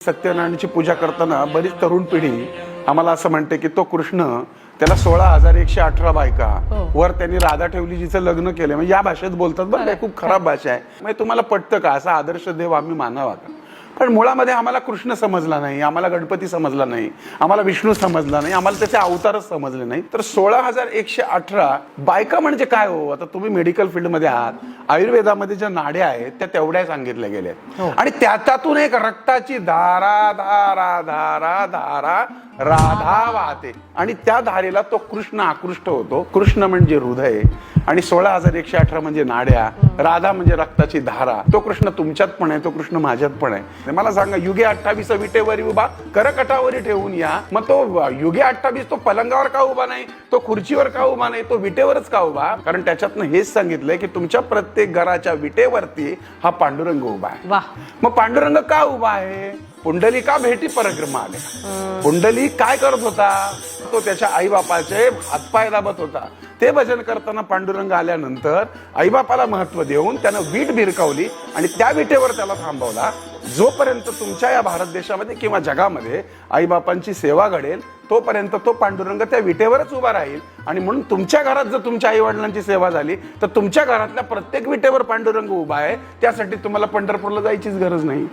सत्यनारायणाची पूजा करताना बरीच तरुण पिढी आम्हाला असं म्हणते की तो कृष्ण त्याला सोळा हजार एकशे अठरा बायका वर त्यांनी राधा ठेवली जिचं लग्न केलं म्हणजे या भाषेत बोलतात बरं खूप खराब भाषा आहे. म्हणजे तुम्हाला पटतं का? असा आदर्श देव आम्ही मानावा का? पण मुळामध्ये आम्हाला कृष्ण समजला नाही आम्हाला गणपती समजला नाही आम्हाला विष्णू समजला नाही आम्हाला त्याचे अवतारच समजले नाही. तर सोळा हजार एकशे अठरा बायका म्हणजे काय हो? आता तुम्ही मेडिकल फील्डमध्ये आहात आयुर्वेदामध्ये ज्या नाड्या आहेत त्या तेवढ्या सांगितल्या गेल्या आहेत. आणि त्याच्यातून एक रक्ताची धारा धारा धारा धारा राधा वाहते. आणि त्या धारेला तो कृष्ण आकृष्ट होतो. कृष्ण म्हणजे हृदय. आणि सोळा हजार एकशे अठरा म्हणजे नाड्या. राधा म्हणजे रक्ताची धारा. तो कृष्ण तुमच्यात पण आहे तो कृष्ण माझ्यात पण आहे. मला सांगा युगे अठ्ठावीस विटेवरी उभा करकटावरी ठेवून या. मग तो युगे अठ्ठावीस तो पलंगावर का उभा नाही? तो खुर्चीवर का उभा नाही? तो विटेवरच का उभा? कारण त्याच्यातनं हेच सांगितलंय की तुमच्या प्रत्येक घराच्या विटेवरती हा पांडुरंग उभा आहे. वा मग पांडुरंग का उभा आहे? पुंडलिका भेटी परिक्रमा आले पुंडली काय करत होता? तो त्याच्या आई बापाचे हातपाय दाबत होता. ते भजन करताना पांडुरंग आल्यानंतर आईबापाला महत्त्व देऊन त्यानं वीट भिरकावली आणि त्या विटेवर त्याला थांबवला. जोपर्यंत तुमच्या या भारत देशामध्ये किंवा जगामध्ये आईबापांची सेवा घडेल तोपर्यंत तो पांडुरंग त्या विटेवरच उभा राहील. आणि म्हणून तुमच्या घरात जर तुमच्या आई वडिलांची सेवा झाली तर तुमच्या घरातल्या प्रत्येक विटेवर पांडुरंग उभा आहे. त्यासाठी तुम्हाला पंढरपूरला जायचीच गरज नाही.